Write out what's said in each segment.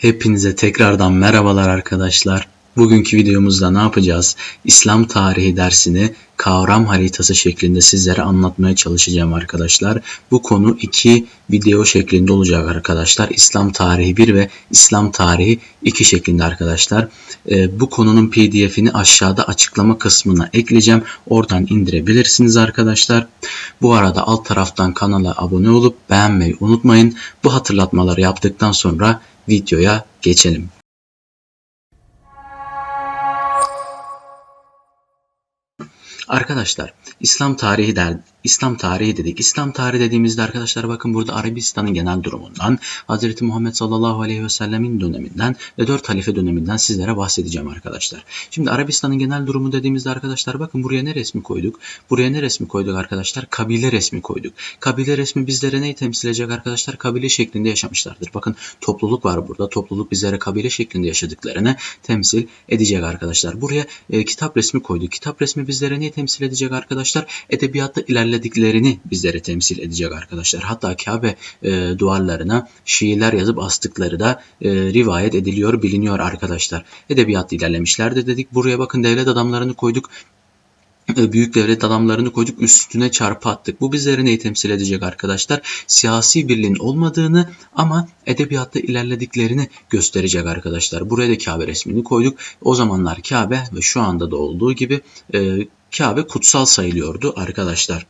Hepinize tekrardan merhabalar arkadaşlar. Bugünkü videomuzda ne yapacağız? İslam tarihi dersini kavram haritası şeklinde sizlere anlatmaya çalışacağım arkadaşlar. Bu konu iki video şeklinde olacak arkadaşlar. İslam tarihi 1 ve İslam tarihi 2 şeklinde arkadaşlar. Ee, bu konunun pdf'ini aşağıda açıklama kısmına ekleyeceğim. Oradan indirebilirsiniz arkadaşlar. Bu arada alt taraftan kanala abone olup beğenmeyi unutmayın. Bu hatırlatmaları yaptıktan sonra videoya geçelim. Arkadaşlar İslam tarihi der, İslam tarihi dedik. İslam tarihi dediğimizde arkadaşlar bakın burada Arabistan'ın genel durumundan, Hz. Muhammed sallallahu aleyhi ve sellemin döneminden ve dört halife döneminden sizlere bahsedeceğim arkadaşlar. Şimdi Arabistan'ın genel durumu dediğimizde arkadaşlar bakın buraya ne resmi koyduk? Buraya ne resmi koyduk arkadaşlar? Kabile resmi koyduk. Kabile resmi bizlere neyi temsil edecek arkadaşlar? Kabile şeklinde yaşamışlardır. Bakın topluluk var burada. Topluluk bizlere kabile şeklinde yaşadıklarını temsil edecek arkadaşlar. Buraya e, kitap resmi koyduk. Kitap resmi bizlere neyi temsil edecek arkadaşlar? Edebiyatta ilerlediklerini bizlere temsil edecek arkadaşlar. Hatta Kabe e, duvarlarına şiirler yazıp astıkları da e, rivayet ediliyor, biliniyor arkadaşlar. Edebiyatta ilerlemişlerdi dedik. Buraya bakın devlet adamlarını koyduk e, büyük devlet adamlarını koyduk üstüne çarpı attık. Bu bizlere neyi temsil edecek arkadaşlar? Siyasi birliğin olmadığını ama edebiyatta ilerlediklerini gösterecek arkadaşlar. Buraya da Kabe resmini koyduk. O zamanlar Kabe ve şu anda da olduğu gibi e, Kabe kutsal sayılıyordu arkadaşlar.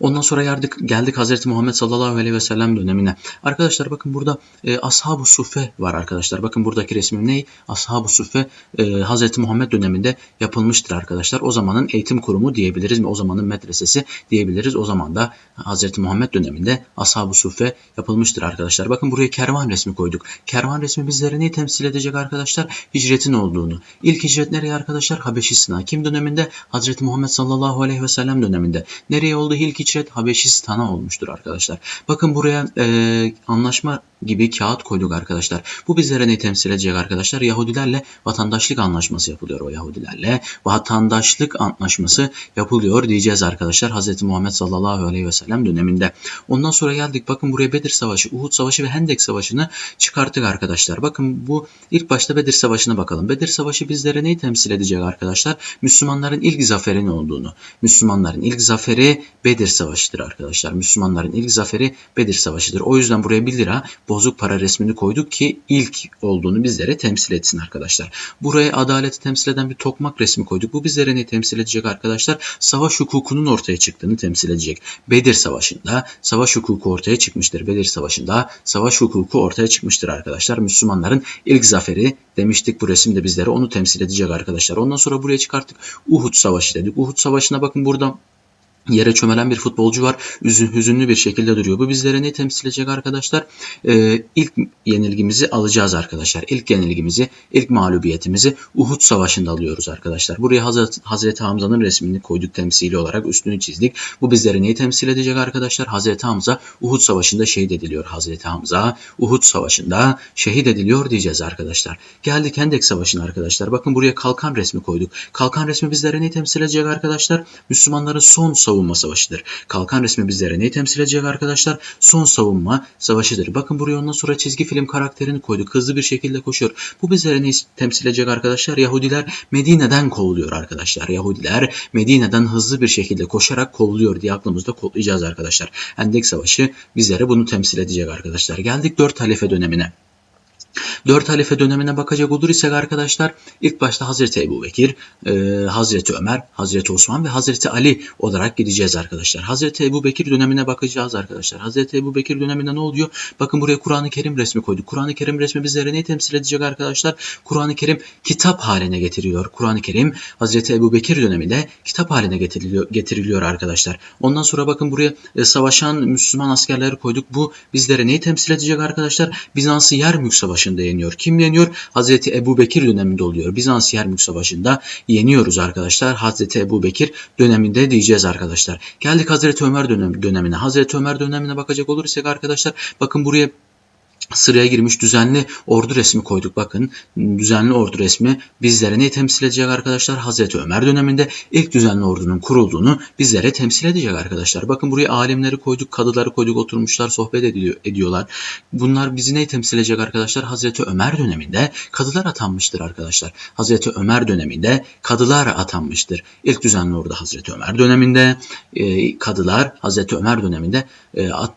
Ondan sonra geldik, geldik Hazreti Muhammed sallallahu aleyhi ve sellem dönemine. Arkadaşlar bakın burada e, Ashab-ı Suffe var arkadaşlar. Bakın buradaki resmin ne? Ashab-ı Suffe e, Hazreti Muhammed döneminde yapılmıştır arkadaşlar. O zamanın eğitim kurumu diyebiliriz mi? O zamanın medresesi diyebiliriz. O zaman da Hazreti Muhammed döneminde Ashab-ı Suffe yapılmıştır arkadaşlar. Bakın buraya kervan resmi koyduk. Kervan resmi bizlere neyi temsil edecek arkadaşlar? Hicretin olduğunu. İlk hicret nereye arkadaşlar? Habeşistan'a. Kim döneminde? Hazreti Muhammed sallallahu aleyhi ve sellem döneminde. Nereye oldu ilk hicret? Habeşistan'a olmuştur arkadaşlar. Bakın buraya e, anlaşma gibi kağıt koyduk arkadaşlar. Bu bizlere ne temsil edecek arkadaşlar? Yahudilerle vatandaşlık anlaşması yapılıyor o Yahudilerle. Vatandaşlık anlaşması yapılıyor diyeceğiz arkadaşlar. Hz. Muhammed sallallahu aleyhi ve sellem döneminde. Ondan sonra geldik. Bakın buraya Bedir Savaşı, Uhud Savaşı ve Hendek Savaşı'nı çıkarttık arkadaşlar. Bakın bu ilk başta Bedir Savaşı'na bakalım. Bedir Savaşı bizlere neyi temsil edecek arkadaşlar? Müslümanların ilk zaferin olduğunu. Müslümanların ilk zaferi Bedir Savaşı'dır arkadaşlar. Müslümanların ilk zaferi Bedir Savaşı'dır. O yüzden buraya 1 lira bozuk para resmini koyduk ki ilk olduğunu bizlere temsil etsin arkadaşlar. Buraya adaleti temsil eden bir tokmak resmi koyduk. Bu bizlere ne temsil edecek arkadaşlar? Savaş hukukunun ortaya çıktığını temsil edecek. Bedir Savaşı'nda savaş hukuku ortaya çıkmıştır. Bedir Savaşı'nda savaş hukuku ortaya çıkmıştır arkadaşlar. Müslümanların ilk zaferi demiştik bu resimde bizlere onu temsil edecek arkadaşlar. Ondan sonra buraya çıkarttık. Uhud Savaşı dedik. Uhud Savaşı'na bakın burada yere çömelen bir futbolcu var. Üzün, hüzünlü bir şekilde duruyor. Bu bizlere ne temsil edecek arkadaşlar? Ee, ilk yenilgimizi alacağız arkadaşlar. İlk yenilgimizi, ilk mağlubiyetimizi Uhud Savaşı'nda alıyoruz arkadaşlar. Buraya Hazreti, Hazreti Hamza'nın resmini koyduk temsili olarak üstünü çizdik. Bu bizlere neyi temsil edecek arkadaşlar? Hazreti Hamza Uhud Savaşı'nda şehit ediliyor. Hazreti Hamza Uhud Savaşı'nda şehit ediliyor diyeceğiz arkadaşlar. Geldik Hendek Savaşı'na arkadaşlar. Bakın buraya kalkan resmi koyduk. Kalkan resmi bizlere neyi temsil edecek arkadaşlar? Müslümanların son savunma savaşıdır. Kalkan resmi bizlere neyi temsil edecek arkadaşlar? Son savunma savaşıdır. Bakın buraya ondan sonra çizgi film karakterini koyduk. Hızlı bir şekilde koşuyor. Bu bizlere neyi temsil edecek arkadaşlar? Yahudiler Medine'den kovuluyor arkadaşlar. Yahudiler Medine'den hızlı bir şekilde koşarak kovuluyor diye aklımızda kodlayacağız arkadaşlar. Hendek Savaşı bizlere bunu temsil edecek arkadaşlar. Geldik 4 halife dönemine. Dört halife dönemine bakacak olursak arkadaşlar ilk başta Hazreti Ebu Bekir, e, Hazreti Ömer, Hazreti Osman ve Hazreti Ali olarak gideceğiz arkadaşlar. Hazreti Ebu Bekir dönemine bakacağız arkadaşlar. Hazreti Ebu Bekir döneminde ne oluyor? Bakın buraya Kur'an-ı Kerim resmi koyduk. Kur'an-ı Kerim resmi bizlere neyi temsil edecek arkadaşlar? Kur'an-ı Kerim kitap haline getiriliyor. Kur'an-ı Kerim Hazreti Ebu Bekir döneminde kitap haline getiriliyor, getiriliyor arkadaşlar. Ondan sonra bakın buraya e, savaşan Müslüman askerleri koyduk. Bu bizlere neyi temsil edecek arkadaşlar? Bizans'ı Yermük Savaşı'nda yeniyor. Kim yeniyor? Hazreti Ebu Bekir döneminde oluyor. Bizans Yermük Savaşı'nda yeniyoruz arkadaşlar. Hazreti Ebu Bekir döneminde diyeceğiz arkadaşlar. Geldik Hazreti Ömer dönem, dönemine. Hazreti Ömer dönemine bakacak olursak arkadaşlar bakın buraya sıraya girmiş düzenli ordu resmi koyduk. Bakın düzenli ordu resmi bizlere ne temsil edecek arkadaşlar? Hazreti Ömer döneminde ilk düzenli ordunun kurulduğunu bizlere temsil edecek arkadaşlar. Bakın buraya alimleri koyduk, kadıları koyduk, oturmuşlar, sohbet ediyor, ediyorlar. Bunlar bizi ne temsil edecek arkadaşlar? Hazreti Ömer döneminde kadılar atanmıştır arkadaşlar. Hazreti Ömer döneminde kadılar atanmıştır. İlk düzenli ordu Hazreti Ömer döneminde, e, kadılar Hazreti Ömer döneminde e, at,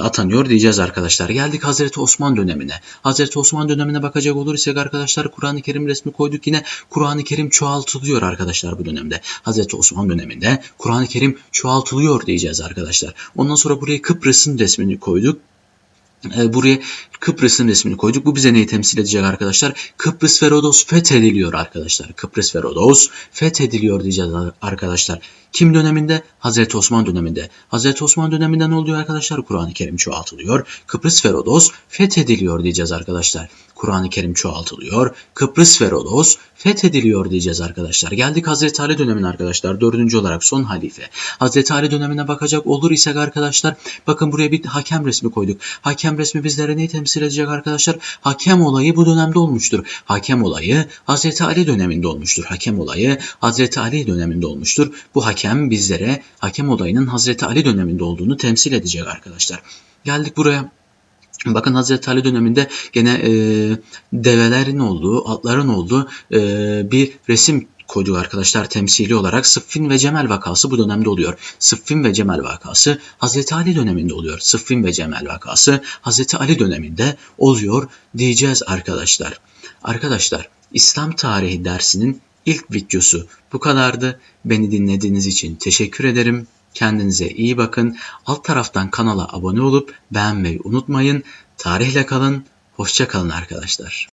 atanıyor diyeceğiz arkadaşlar. Geldik Hazreti Osman dönemine. Hazreti Osman dönemine bakacak olursak arkadaşlar Kur'an-ı Kerim resmi koyduk. Yine Kur'an-ı Kerim çoğaltılıyor arkadaşlar bu dönemde. Hazreti Osman döneminde Kur'an-ı Kerim çoğaltılıyor diyeceğiz arkadaşlar. Ondan sonra buraya Kıbrıs'ın resmini koyduk. E, buraya Kıbrıs'ın resmini koyduk. Bu bize neyi temsil edecek arkadaşlar? Kıbrıs ve Rodos fethediliyor arkadaşlar. Kıbrıs ve Rodos fethediliyor diyeceğiz arkadaşlar. Kim döneminde? Hazreti Osman döneminde. Hazreti Osman döneminde ne oluyor arkadaşlar? Kur'an-ı Kerim çoğaltılıyor. Kıbrıs ve Rodos fethediliyor diyeceğiz arkadaşlar. Kur'an-ı Kerim çoğaltılıyor. Kıbrıs ve Rodos fethediliyor diyeceğiz arkadaşlar. Geldik Hazreti Ali dönemine arkadaşlar. Dördüncü olarak son halife. Hazreti Ali dönemine bakacak olur isek arkadaşlar bakın buraya bir hakem resmi koyduk. Hakem resmi bizlere neyi temsil edecek arkadaşlar? Hakem olayı bu dönemde olmuştur. Hakem olayı Hazreti Ali döneminde olmuştur. Hakem olayı Hazreti Ali döneminde olmuştur. Bu hakem bizlere hakem olayının Hazreti Ali döneminde olduğunu temsil edecek arkadaşlar. Geldik buraya. Bakın Hazreti Ali döneminde gene e, develerin olduğu, atların olduğu e, bir resim koyduk arkadaşlar temsili olarak Sıffin ve Cemel vakası bu dönemde oluyor. Sıffin ve Cemel vakası Hazreti Ali döneminde oluyor. Sıffin ve Cemel vakası Hazreti Ali döneminde oluyor diyeceğiz arkadaşlar. Arkadaşlar İslam tarihi dersinin ilk videosu bu kadardı. Beni dinlediğiniz için teşekkür ederim. Kendinize iyi bakın. Alt taraftan kanala abone olup beğenmeyi unutmayın. Tarihle kalın. Hoşça kalın arkadaşlar.